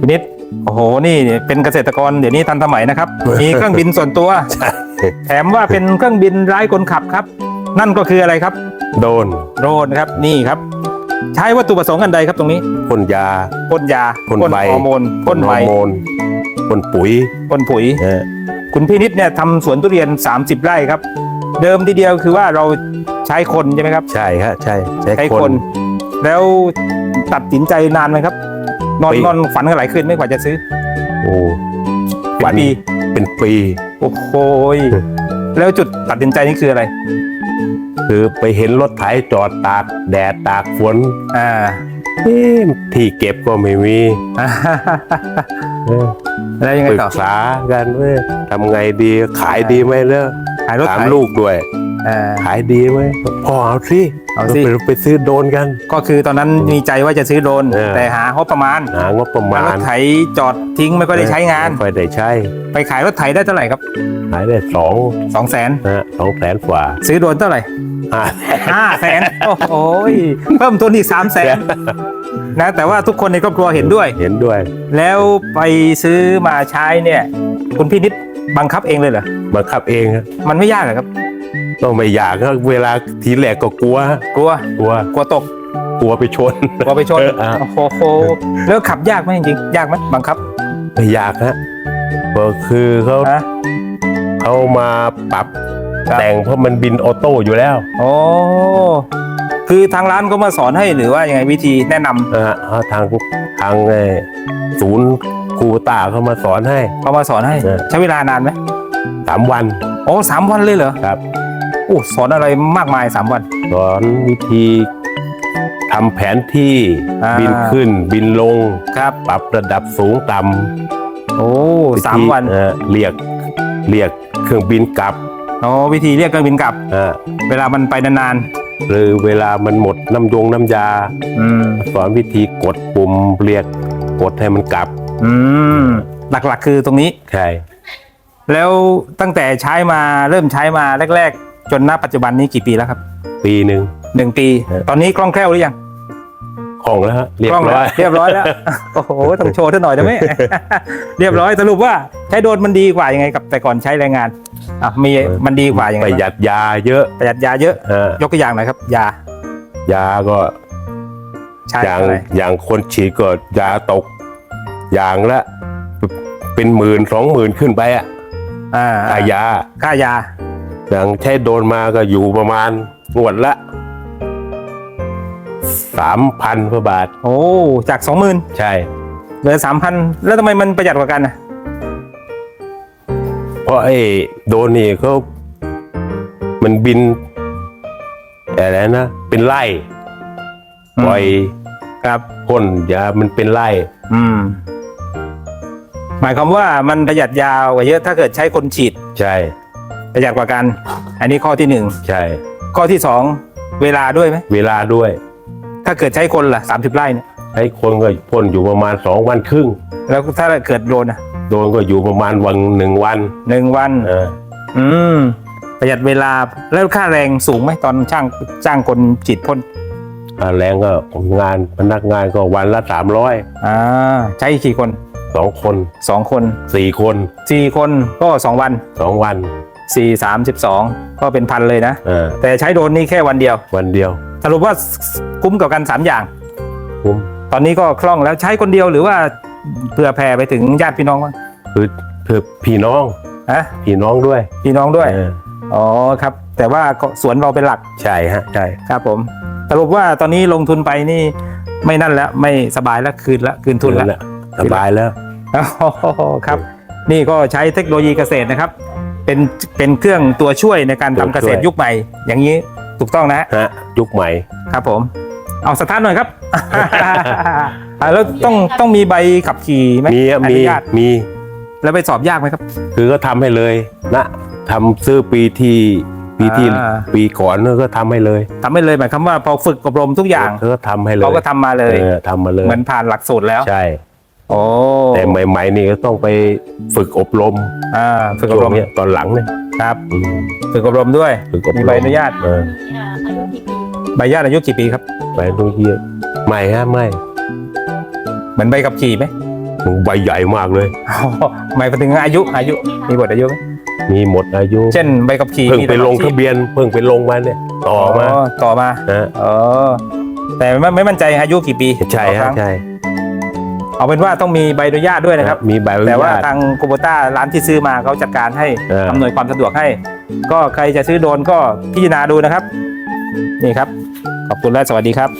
พินิดโอ้โห นี่เป็นเกษตรกรเดี๋ยวนี้ทันสมัยนะครับ มีเครื่องบินส่วนตัว แถมว่าเป็นเครื่องบินไร้คนขับครับ นั่นก็คืออะไรครับ โดนโดรนครับ นี่ครับ ใช้วัตถุประสงค์อันใดครับตรงนี้พ่นยาพ่นยาพ่นใบฮอร์โมนพ่นฮใบอร์โมนพ่นปุ๋ยพ่นปุ๋ย เออคุณพี่นิดเนี่ยทำสวนทุเรียน 30 ไร่ครับ เดิมทีเดียวคือว่าเราใช้คนใช่ไหมครับ ใช่ฮะใช่ใช้ใช้คคนนแล้ว ตัดสินใจนานไหมครับ นอนปี นอนฝันกันหลายคืนไม่กว่าจะซื้อโอ้เป็นวันปีเป็นปี โอ้โหยแล้วจุดตัดสินใจนี่คืออะไร คือไปเห็นรถไถจอดตากแดดตากฝนอ่า เอ๊ะที่เก็บก็ไม่มีเออแล้วยังไงปรึต่อกษากันเว้ยทำไงดีขายดีไหมเนอะขายรถถามไถลูกด้วย อ่าขายดีไหมพ่อเอาสิเอาสิไปไปซื้อโดรนกัน ก็คือตอนนั้นมีใจว่าจะซื้อโดรนเออ แต่หางบประมาณหางบประมารณถไถจอดทิ้งไม่ก็ได้ใช้งาน ไม่ค่อยได้ใช้ไปขายรถไถได้เท่าไหร่ครับขายได้สองสองแสนนะฮะสองแสนกว่าซื้อโดรนเท่าไหร่ห้าห้าแสนโอ้โหยเพิ่มทุนอีกสามแสนนะแต่ว่าทุกคนในครอบครัวเห็นด้วย เห็นด้วยแล้วไปซื้อมาใช้เนี่ย คุณพี่นิดบังคับเองเลยเหรอบังคับเองฮะมันไม่ยากเหรอครับ ต้องไม่อยากฮะเวลาทีแรกก็กลัวฮะกลัว กลัว กลัวตก กลัวไปชน กลัวไปชน เอออะ โอ้โห แล้วขับยากไหมจริงๆ ยากไหมบังคับไม่อยากฮะก็คือเขาฮะ เขามาปรับครับ แต่งเพราะมันบินออโต้อยู่แล้วโอ้คือทางร้านก็มาสอนให้หรือว่ายังไงวิธีแนะนำนะฮะเขาทางทางไอ้ศูนย์ครูตาเขามาสอนให้ เขามาสอนให้ เออ ใช้เวลานานไหมสามวัน โอ้สามวันเลยเหรอ ครับ โอ้สอนอะไรมากมายสามวัน สอนวิธีทำแผนที่อ่า บินขึ้นบินลง ครับ ปรับระดับสูงต่ำโอ้วิธีสามวันเอ่อเรียกเรียกเครื่องบินกลับโอ้วิธีเรียกเครื่องบินกลับอ่าเวลามันไปนานหรือเวลามันหมดน้ำยงน้ำยา ๆอืมสอนวิธีกดปุ่มเรียกกดให้มันกลับ อืมหลักๆคือตรงนี้ ใช่ แล้วตั้งแต่ใช้มาเริ่มใช้มาแรกๆ จนณปัจจุบันนี้กี่ปีแล้วครับปีหนึ่ง หนึ่งปีเออตอนนี้คล่องแคล่วหรือยังของแล้วฮะเรียบคล่องร้แล้อวย เรียบร้อยแล้ว โอ้โหต้องโชว์ท่าหน่อยได้ไหม เรียบร้อยสรุปว่าใช้โดรนมันดีกว่ายังไงกับแต่ก่อนใช้แรงงานอะมีมันดีกว่ายังไงประหยัดยาเยอะประหยัดยาเยอะเออยกตัวอย่างหน่อยครับ ยายาก็ใช้อย่างอะไรอย่างคนฉีดก็ยาตก อย่างละ เป็นหมื่นสองหมื่นขึ้นไปอะอ่าค่ายาค่ายา อย่างใช้โดนมาก็อยู่ประมาณงวดละสามพันกว่าบาท โอ้จากสองหมื่นใช่เหลือสามพันแล้วทำไมมันประหยัดกว่ากันนะเพราะไอ้โดรนนี่เขามันบินอะไรนะ เป็นไล่ปล่อยครับพ่นยามันเป็นไล่อืม หมายความว่ามันประหยัดยาวกว่าเยอะถ้าเกิดใช้คนฉีด ใช่ ประหยัดกว่ากัน อันนี้ข้อที่หนึ่งใช่ ข้อที่สองเวลาด้วยไหมเวลาด้วย ถ้าเกิดใช้คนล่ะสามสิบไร่เนี่ยให้คนก็พ่นอยู่ประมาณสองวันครึ่ง แล้วถ้าเกิดโดนอะโดนก็อยู่ประมาณวันหนึ่งวันหนึ่งวัน เอออืม ประหยัดเวลาแล้วค่าแรงสูงไหมตอนช่างจ้างคนฉีดพ่นค่าแรงก็งานพนักงานก็วันละสามร้อยอ่าใช้กี่คนสองคนสองคนสี่คนสี่คนก็สองวันสองวัน สี่สามสิบสองก็เป็นพันเลยนะ เออแต่ใช้โดรนนี่แค่วันเดียว วันเดียวสรุปว่าคุ้มกับกันสามอย่าง คุ้มตอนนี้ก็คล่องแล้วใช้คนเดียวหรือว่าเผื่อแผ่ไปถึงญาติพี่น้องบ้างคือคือพี่น้องฮะพี่น้องด้วยพี่น้องด้วย เอออ๋อครับ แต่ว่าก็สวนเราเป็นหลักใช่ฮะใช่ครับผม สรุปว่าตอนนี้ลงทุนไปนี่ไม่นั่นแล้วไม่สบายแล้วคืนละคืนทุนแล้ว สบายแล้ว อ๋อครับ นี่ก็ใช้เทคโนโลยีเกษตรนะครับ เป็นเป็นเครื่องตัวช่วยในการทำเกษตรยุคใหม่ อย่างนี้ถูกต้องนะฮะยุคใหม่ ครับผม เอาสตาร์ทหน่อยครับ อ่าแล้วต้องต้องมีใบขับขี่ไหมมีอะอมีนุญาตมี แล้วไปสอบยากไหมครับ คือก็ทำให้เลยนะทำซื้อปีที่ปีที่อ่า ปีก่อนก็ทำให้เลยทำให้เลยหมายความว่าพอฝึกอบรมทุกอย่างเขาก็ทำให้เลยเขาก็ทำมาเลยออทำมาเลยเหมือนผ่านหลักสูตรแล้ว ใช่ โอ้แต่ใหม่ๆนี่ก็ต้องไปฝึกอบรมอ่าฝึกอบช่รวงมเนี้ยตอนหลังเนี่ยครับอืมฝึกอบรมด้วยฝึกอบรมมีใบอนุญาตเอออายุกี่ปีใบอนุญาตอายุกี่ปีครับใบอนุญาตใหม่ฮะไม่เหมือนใบขับขี่ไหมใบใหญ่มากเลยอ๋อหมายถึงอายุอายุ มีบทอายุไหมมีหมดอายุ เช่นใบขับขี่เพิ่งมีไปลงตอดชีทะพเบียนเพิ่งไปลงมาเนี่ย ต่อมาต่อมานะเออแต่ไม่ไม่มั่นใจอายุกี่ปีใช่ต่อคฮะรั้งใช่ เอาเป็นว่าต้องมีใบอนุญาตด้วยนะครับ มีใบอนุญาตแต่ว่าทางโกโบต้าร้านที่ซื้อมาเขาจัดการให้เอออำนวยความสะดวกให้ ก็ใครจะซื้อโดรนก็พิจารณาดูนะครับ นี่ครับ ขอบคุณและสวัสดีครับ